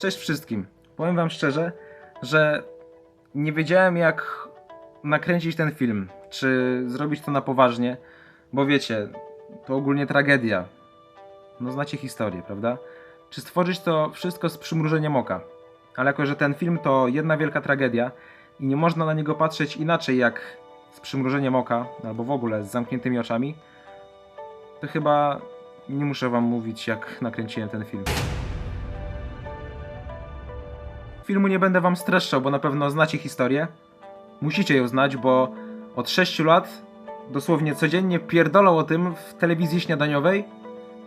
Cześć wszystkim. Powiem wam szczerze, że nie wiedziałem jak nakręcić ten film, czy zrobić to na poważnie, bo wiecie, to ogólnie tragedia. No znacie historię, prawda? Czy stworzyć to wszystko z przymrużeniem oka. Ale jako, że ten film to jedna wielka tragedia i nie można na niego patrzeć inaczej jak z przymrużeniem oka, albo w ogóle z zamkniętymi oczami, to chyba nie muszę wam mówić jak nakręciłem ten film. Filmu nie będę wam streszczał, bo na pewno znacie historię. Musicie ją znać, bo od 6 lat dosłownie codziennie pierdolą o tym w telewizji śniadaniowej.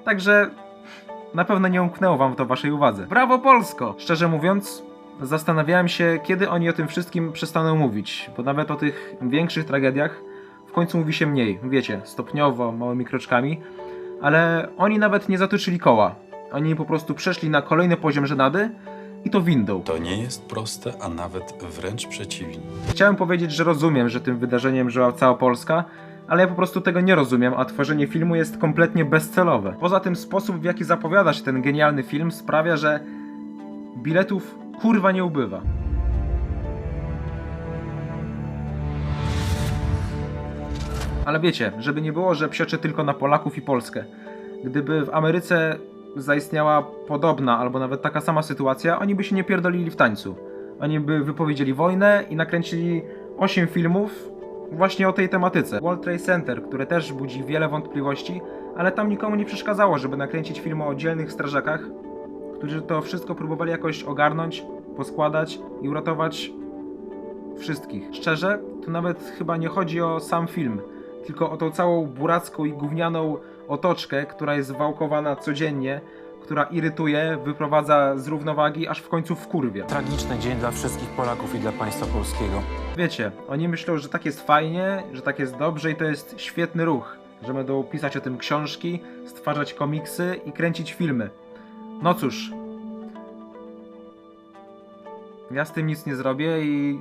Także na pewno nie umknęło wam to waszej uwadze. Brawo Polsko! Szczerze mówiąc, zastanawiałem się, kiedy oni o tym wszystkim przestaną mówić, bo nawet o tych większych tragediach w końcu mówi się mniej. Wiecie, stopniowo, małymi kroczkami, ale oni nawet nie zatoczyli koła. Oni po prostu przeszli na kolejny poziom żenady i to windą. To nie jest proste, a nawet wręcz przeciwnie. Chciałem powiedzieć, że rozumiem, że tym wydarzeniem żyła cała Polska, ale ja po prostu tego nie rozumiem, a tworzenie filmu jest kompletnie bezcelowe. Poza tym sposób, w jaki zapowiada się ten genialny film sprawia, że biletów kurwa nie ubywa. Ale wiecie, żeby nie było, że psioczę tylko na Polaków i Polskę. Gdyby w Ameryce zaistniała podobna albo nawet taka sama sytuacja, oni by się nie pierdolili w tańcu. Oni by wypowiedzieli wojnę i nakręcili 8 filmów właśnie o tej tematyce. World Trade Center, które też budzi wiele wątpliwości, ale tam nikomu nie przeszkadzało, żeby nakręcić film o dzielnych strażakach, którzy to wszystko próbowali jakoś ogarnąć, poskładać i uratować wszystkich. Szczerze, to nawet chyba nie chodzi o sam film, tylko o tą całą buracką i gównianą otoczkę, która jest wałkowana codziennie, która irytuje, wyprowadza z równowagi, aż w końcu wkurwia. Tragiczny dzień dla wszystkich Polaków i dla państwa polskiego. Wiecie, oni myślą, że tak jest fajnie, że tak jest dobrze i to jest świetny ruch, że będą pisać o tym książki, stwarzać komiksy i kręcić filmy. No cóż, ja z tym nic nie zrobię i,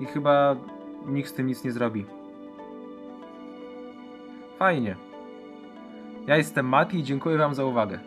i chyba nikt z tym nic nie zrobi. Fajnie. Ja jestem Mati i dziękuję Wam za uwagę.